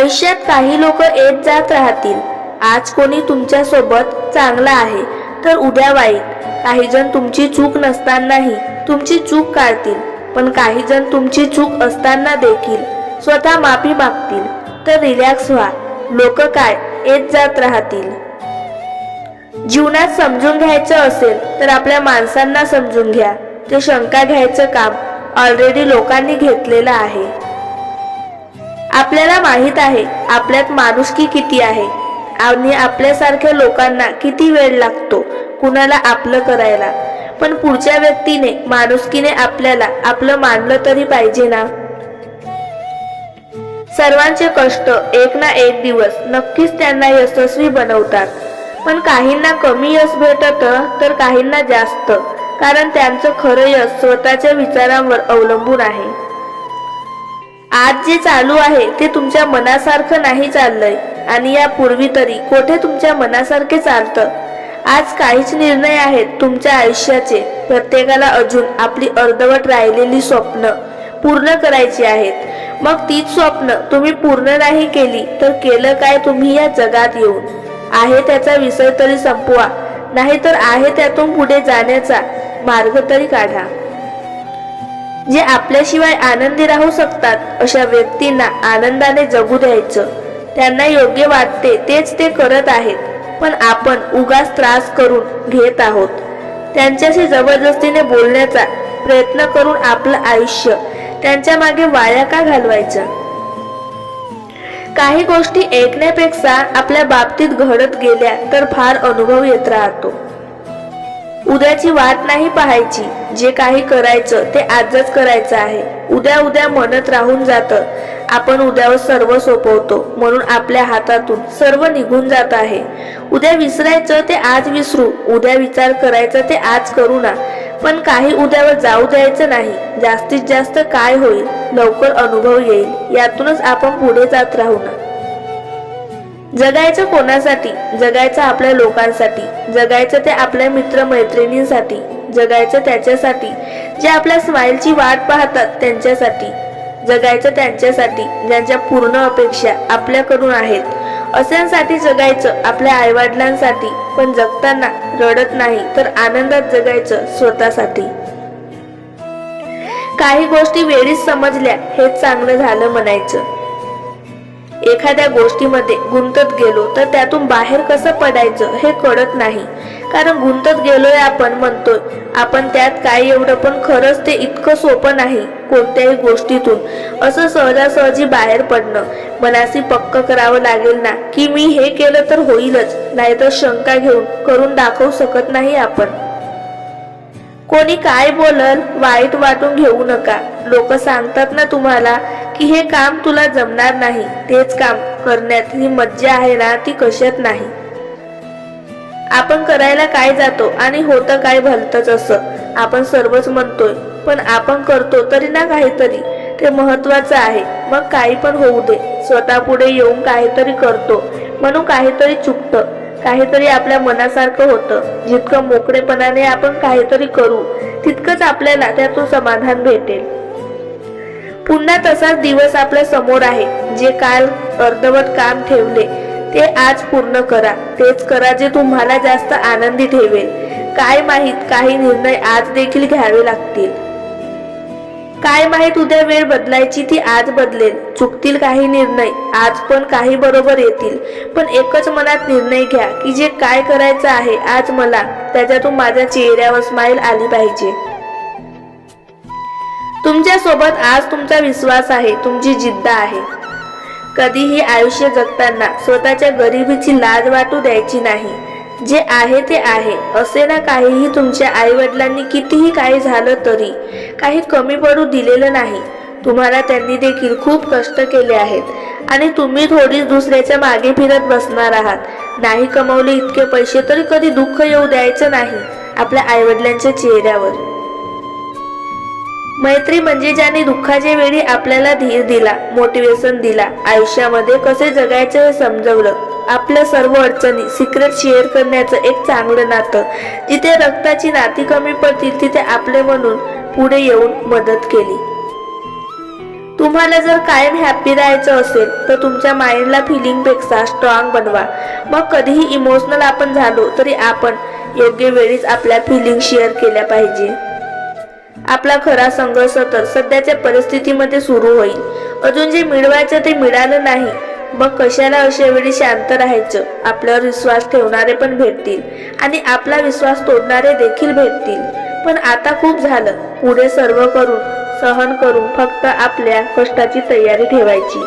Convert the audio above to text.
आयुष्यात काही लोक येत जात राहतील. आज कोणी तुमच्यासोबत चांगला आहे तर उद्या वाईट. काही जण तुमची चूक नसतानाही तुमची चूक काढतील पण काही जण तुमची चूक असताना देखील स्वतः माफी मागतील. तर रिलॅक्स व्हा. लोक काय येत जात राहतील? जीवनात समजून घ्यायचं असेल तर आपल्या माणसांना समजून घ्या. ते शंका घ्यायचं काम ऑलरेडी लोकांनी घेतलेलं आहे. आपल्याला माहीत आहे आपल्यात माणुसकी किती आहे आणि आपल्यासारख्या लोकांना किती वेळ लागतो कुणाला आपलं करायला? पण पुढच्या व्यक्तीने माणुसकीने आपल्याला आपलं मानलं तरी पाहिजे ना? सर्वांचे कष्ट एक ना एक दिवस नक्कीच त्यांना यशस्वी बनवतात. पण काहींना कमी यश भेटत तर काहींना जास्त कारण त्यांचं खरं यश स्वतःच्या विचारांवर अवलंबून आहे. आज जे चालू आहे ते तुमच्या मनासारखं नाही चाललंय. आणि यापूर्वी तरी कोठे तुमच्या मनासारखे चालतं? आज काहीच निर्णय आहेत तुमच्या आयुष्याचे. प्रत्येकाला अजून आपली अर्धवट राहिलेली स्वप्न पूर्ण करायची आहेत. मग तीच स्वप्न तुम्ही पूर्ण नाही केली तर केलं काय तुम्ही या जगात येऊन? आहे त्याचा विषय तरी संपवा. नाहीतर आहे त्यातून पुढे जाण्याचा मार्ग तरी काढा. जे आपल्याशिवाय आनंदी राहू शकतात अशा व्यक्तींना आनंदाने जगू द्यायचं. त्यांना योग्य वाटते तेच ते करत आहेत पण आपण उगाच त्रास करून घेत आहोत. त्यांच्याशी जबरदस्तीने बोलण्याचा प्रयत्न करून आपलं आयुष्य त्यांच्या मागे वाया का घालवायचं? काही गोष्टी ऐकण्यापेक्षा आपल्या बाबतीत घडत गेल्या तर फार अनुभव येत राहतो. उद्याची वाट नाही पाहायची. जे काही करायचं ते आजच करायचं आहे. उद्या उद्या म्हणत राहून जातं. आपण उद्यावर सर्व सोपवतो. म्हणून आपल्या हातातून सर्व निघून जात आहे. उद्या विसरायचं ते आज विसरू. उद्या विचार करायचा ते आज करू ना. पण काही उद्यावर जाऊ द्यायचं नाही. जास्तीत जास्त काय होईल? लवकर अनुभव येईल. यातूनच आपण पुढे जात राहू ना. जगायचं कोणासाठी? जगायचं आपल्या लोकांसाठी. जगायचं ते आपल्या मित्र मैत्रिणींसाठी जगायचं त्याच्यासाठी. जे आपल्या स्माईलची वाट पाहतात त्यांच्यासाठी. जगायचं त्यांच्यासाठी ज्यांच्या पूर्ण अपेक्षा आपल्याकडून आहेत. अशांसाठी जगायचं आपल्या आईवडिलांसाठी. पण जगताना रडत नाही तर आनंदात जगायचं स्वतःसाठी. काही गोष्टी वेळीच समजल्या हेच चांगलं झालं म्हणायचं. एखाद्या गोष्टीमध्ये गुंतत गेलो तर त्यातून बाहेर कसं पडायचं हे कळत नाही. कारण गुंतत गेलोय आपण म्हणतोय आपण त्यात काय एवढं पण खरंच ते इतकं सोपं नाही कोणत्याही गोष्टीतून. असं सहजासहजी बाहेर पडणं. मनाशी पक्क करावं लागेल ना की मी हे केलं तर होईलच नाहीतर शंका घेऊन करून दाखवू शकत नाही आपण. कोणी काय बोलल वाईट वाटून घेऊ नका. लोक सांगतात ना तुम्हाला की हे काम तुला जमणार नाही. तेच काम करण्यात ही मज्जा आहे ना ती कशात नाही. आपण करायला काय जातो आणि होतं काय भलतच असं. आपण सर्वच म्हणतोय पण आपण करतो तरी ना काहीतरी. ते महत्वाचं आहे. मग काही पण होऊ दे. स्वतः पुढे येऊन काहीतरी करतो. म्हणून काहीतरी चुकतं. काहीतरी आपल्या मनासारखं होतं. जितकं मोकळेपणाने आपण काहीतरी करू तितकंच आपल्याला त्यातून समाधान भेटेल. पुन्हा तसाच दिवस आपल्यासमोर आहे जे काल अर्धवट काम ठेवले ते आज पूर्ण करा. तेच करा जे तुम्हाला जास्त आनंदी ठेवेल. काय माहीत काही निर्णय आज देखील घ्यावे लागतील. काय माहीत उद्या वेळ बदलायची ती आज बदलेल. चुकतील काही निर्णय आज पण काही बरोबर येतील. पण एकच मनात निर्णय घ्या की जे काय करायचं आहे आज मला त्याच्यातून माझ्या चेहऱ्यावर स्माईल आली पाहिजे. तुमच्यासोबत आज तुमचा विश्वास आहे तुमची जिद्द आहे. कधीही आयुष्य जगताना स्वतःच्या गरिबीची लाज वाटू द्यायची नाही. जे आहे ते आहे. असे ना काहीही तुमच्या आई वडिलांनी कितीही काही झालं तरी काही कमी पडू दिलेलं नाही. तुम्हाला त्यांनी देखील खूप कष्ट केले आहेत. आणि तुम्ही थोडी दुसऱ्याच्या मागे फिरत बसणार आहात. नाही कमवले इतके पैसे तरी कधी दुःख येऊ द्यायचं नाही. आपल्या आईवडिलांच्या चेहऱ्यावर. मैत्री म्हणजे ज्याने दुःखाच्या वेळी आपल्याला धीर दिला मोटिवेशन दिला आयुष्यामध्ये कसे जगायचे हे समजवलं. आपल्या सर्व अडचणी सिक्रेट शेअर करण्याचं एक चांगलं नातं. जिथे रक्ताची नाती कमी पडतील तिथे आपले म्हणून पुढे येऊन मदत केली. तुम्हाला जर कायम हॅप्पी राहायचं असेल तर तुमच्या माइंडला फिलिंगपेक्षा स्ट्रॉंग बनवा. मग कधीही इमोशनल आपण झालो तरी आपण योग्य वेळीच आपल्या फिलिंग शेअर केल्या पाहिजे. आपला खरा संघर्ष तर सध्याच्या परिस्थितीमध्ये सुरू होईल. अजून जे मिळवायचं ते मिळालं नाही. मग कशाला अशा वेळी शांत राहायचं? आपल्यावर विश्वास ठेवणारे पण भेटतील. आणि आपला विश्वास तोडणारे देखील भेटतील. पण आता खूप झालं. पुढे सर्व करून सहन करून फक्त आपल्या कष्टाची तयारी ठेवायची.